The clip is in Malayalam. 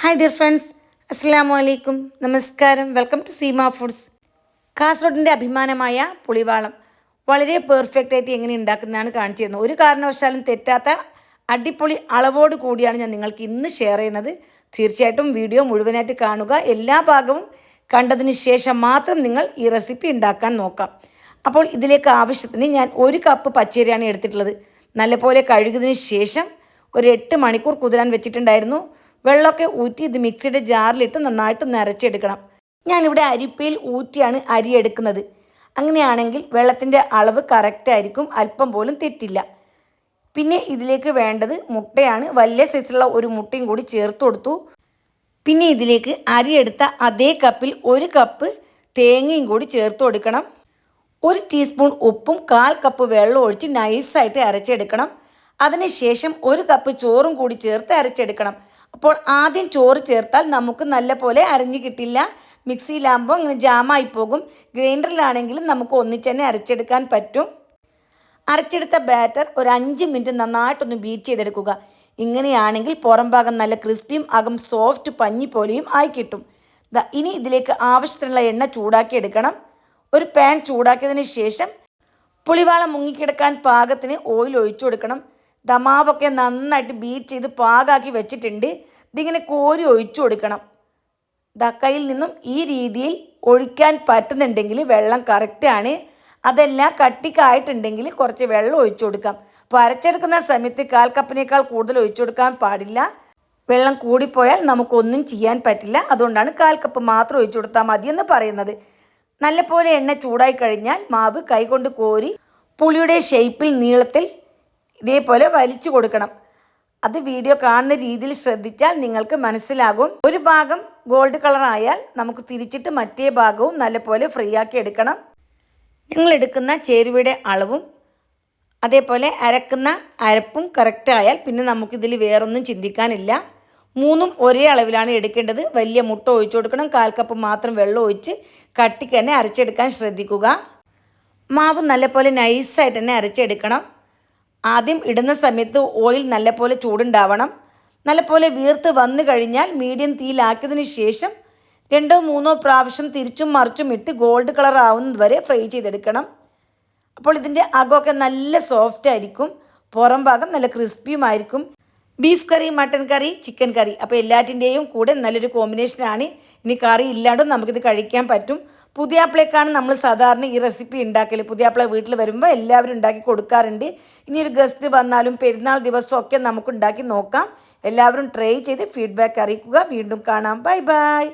ഹായ് ഡിയർ ഫ്രണ്ട്സ് അസ്സാം വലൈക്കും നമസ്കാരം വെൽക്കം ടു സീമ ഫുഡ്സ് കാസർഗോഡിന്റെ അഭിമാനമായ പുളിവാളം വളരെ പെർഫെക്റ്റ് ആയിട്ട് എങ്ങനെ ഉണ്ടാക്കുന്നതാണ് കാണിച്ചു തരുന്നത്. ഒരു കാരണവശാലും തെറ്റാത്ത അടിപൊളി അളവോട് കൂടിയാണ് ഞാൻ നിങ്ങൾക്ക് ഇന്ന് ഷെയർ ചെയ്യുന്നത്. തീർച്ചയായിട്ടും വീഡിയോ മുഴുവനായിട്ട് കാണുക. എല്ലാ ഭാഗവും കണ്ടതിന് ശേഷം മാത്രം നിങ്ങൾ ഈ റെസിപ്പി ഉണ്ടാക്കാൻ നോക്കാം. അപ്പോൾ ഇതിലേക്ക് ആവശ്യത്തിന് ഞാൻ ഒരു കപ്പ് പച്ചരിയാണ് എടുത്തിട്ടുള്ളത്. നല്ലപോലെ കഴുകിയതിന് ശേഷം ഒരു എട്ട് മണിക്കൂർ കുതിരാൻ വെച്ചിട്ടുണ്ടായിരുന്നു. വെള്ളമൊക്കെ ഊറ്റി ഇത് മിക്സിയുടെ ജാറിലിട്ട് നന്നായിട്ട് നിറച്ചെടുക്കണം. ഞാനിവിടെ അരിപ്പയിൽ ഊറ്റിയാണ് അരി എടുക്കുന്നത്. അങ്ങനെയാണെങ്കിൽ വെള്ളത്തിന്റെ അളവ് കറക്റ്റ് ആയിരിക്കും അല്പം പോലും തെറ്റില്ല. പിന്നെ ഇതിലേക്ക് വേണ്ടത് മുട്ടയാണ്. വലിയ സൈസിലുള്ള ഒരു മുട്ടയും കൂടി ചേർത്ത് കൊടുത്തു. പിന്നെ ഇതിലേക്ക് അരി എടുത്ത അതേ കപ്പിൽ ഒരു കപ്പ് തേങ്ങയും കൂടി ചേർത്ത് കൊടുക്കണം. ഒരു ടീസ്പൂൺ ഉപ്പും കാൽ കപ്പ് വെള്ളം ഒഴിച്ച് നൈസായിട്ട് അരച്ചെടുക്കണം. അതിനുശേഷം ഒരു കപ്പ് ചോറും കൂടി ചേർത്ത് അരച്ചെടുക്കണം. അപ്പോൾ ആദ്യം ചോറ് ചേർത്താൽ നമുക്ക് നല്ല പോലെ അരഞ്ഞു കിട്ടില്ല. മിക്സിയിലാകുമ്പോൾ ഇങ്ങനെ ജാമായി പോകും. ഗ്രൈൻഡറിലാണെങ്കിലും നമുക്ക് ഒന്നിച്ച് തന്നെ അരച്ചെടുക്കാൻ പറ്റും. അരച്ചെടുത്ത ബാറ്റർ ഒരു അഞ്ച് മിനിറ്റ് നന്നായിട്ടൊന്ന് ബീറ്റ് ചെയ്തെടുക്കുക. ഇങ്ങനെയാണെങ്കിൽ പുറം ഭാഗം നല്ല ക്രിസ്പിയും അകം സോഫ്റ്റ് പഞ്ഞി പോലെയും ആയി കിട്ടും. ഇനി ഇതിലേക്ക് ആവശ്യത്തിനുള്ള എണ്ണ ചൂടാക്കി എടുക്കണം. ഒരു പാൻ ചൂടാക്കിയതിന് ശേഷം പുളിവാളം മുങ്ങിക്കിടക്കാൻ പാകത്തിന് ഓയിൽ ഒഴിച്ചു കൊടുക്കണം. ദമാവൊക്കെ നന്നായിട്ട് ബീറ്റ് ചെയ്ത് പാകാക്കി വെച്ചിട്ടുണ്ട്. ഇതിങ്ങനെ കോരി ഒഴിച്ചു കൊടുക്കണം. ദക്കയിൽ നിന്നും ഈ രീതിയിൽ ഒഴിക്കാൻ പറ്റുന്നുണ്ടെങ്കിൽ വെള്ളം കറക്റ്റാണ് അതെല്ലാം കട്ടിക്കായിട്ടുണ്ടെങ്കിൽ കുറച്ച് വെള്ളം ഒഴിച്ചു കൊടുക്കാം. അപ്പോൾ അരച്ചെടുക്കുന്ന സമയത്ത് കാൽ കപ്പിനേക്കാൾ കൂടുതൽ ഒഴിച്ചു കൊടുക്കാൻ പാടില്ല. വെള്ളം കൂടിപ്പോയാൽ നമുക്കൊന്നും ചെയ്യാൻ പറ്റില്ല. അതുകൊണ്ടാണ് കാൽ കപ്പ് മാത്രം ഒഴിച്ചു കൊടുത്താൽ മതിയെന്ന് പറയുന്നത്. നല്ലപോലെ എണ്ണ ചൂടായി കഴിഞ്ഞാൽ മാവ് കൈകൊണ്ട് കോരി പുളിയുടെ ഷേപ്പിൽ നീളത്തിൽ ഇതേപോലെ വലിച്ചു കൊടുക്കണം. അത് വീഡിയോ കാണുന്ന രീതിയിൽ ശ്രദ്ധിച്ചാൽ നിങ്ങൾക്ക് മനസ്സിലാകും. ഒരു ഭാഗം ഗോൾഡ് കളർ ആയാൽ നമുക്ക് തിരിച്ചിട്ട് മറ്റേ ഭാഗവും നല്ലപോലെ ഫ്രീ ആക്കി എടുക്കണം. ഞങ്ങൾ എടുക്കുന്ന ചേരുവയുടെ അളവും അതേപോലെ അരക്കുന്ന അരപ്പും കറക്റ്റ് ആയാൽ പിന്നെ നമുക്കിതിൽ വേറൊന്നും ചിന്തിക്കാനില്ല. മൂന്നും ഒരേ അളവിലാണ് എടുക്കേണ്ടത്. വലിയ മുട്ട ഒഴിച്ചു കൊടുക്കണം. കാൽ കപ്പ് മാത്രം വെള്ളം ഒഴിച്ച് കട്ടിക്ക് തന്നെ അരച്ചെടുക്കാൻ ശ്രദ്ധിക്കുക. മാവ് നല്ലപോലെ നൈസായിട്ട് തന്നെ അരച്ചെടുക്കണം. ആദ്യം ഇടുന്ന സമയത്ത് ഓയിൽ നല്ലപോലെ ചൂടുണ്ടാവണം. നല്ലപോലെ വീർത്ത് വന്നു കഴിഞ്ഞാൽ മീഡിയം തീയിലാക്കിയതിന് ശേഷം രണ്ടോ മൂന്നോ പ്രാവശ്യം തിരിച്ചും മറിച്ചും ഇട്ട് ഗോൾഡ് കളർ ആവുന്നത് വരെ ഫ്രൈ ചെയ്തെടുക്കണം. അപ്പോൾ ഇതിന്റെ അകമൊക്കെ നല്ല സോഫ്റ്റ് ആയിരിക്കും. പുറം ഭാഗം നല്ല ക്രിസ്പിയുമായിരിക്കും ബീഫ് കറി മട്ടൻ കറി ചിക്കൻ കറി. അപ്പോൾ എല്ലാറ്റിന്റെയും കൂടെ നല്ലൊരു കോമ്പിനേഷനാണ് ഇനി കറി ഇല്ലാണ്ടും നമുക്കിത് കഴിക്കാൻ പറ്റും. പുതിയാപ്പിളേക്കാണ് നമ്മൾ സാധാരണ ഈ റെസിപ്പി ഉണ്ടാക്കൽ പുതിയാപ്പിള വീട്ടിൽ വരുമ്പോൾ എല്ലാവരും ഉണ്ടാക്കി കൊടുക്കാറുണ്ട്. ഇനി ഒരു ഗസ്റ്റ് വന്നാലും പെരുന്നാൾ ദിവസമൊക്കെ നമുക്ക് ഉണ്ടാക്കി നോക്കാം. എല്ലാവരും ട്രൈ ചെയ്ത് ഫീഡ്ബാക്ക് അറിയിക്കുക. വീണ്ടും കാണാം. Bye bye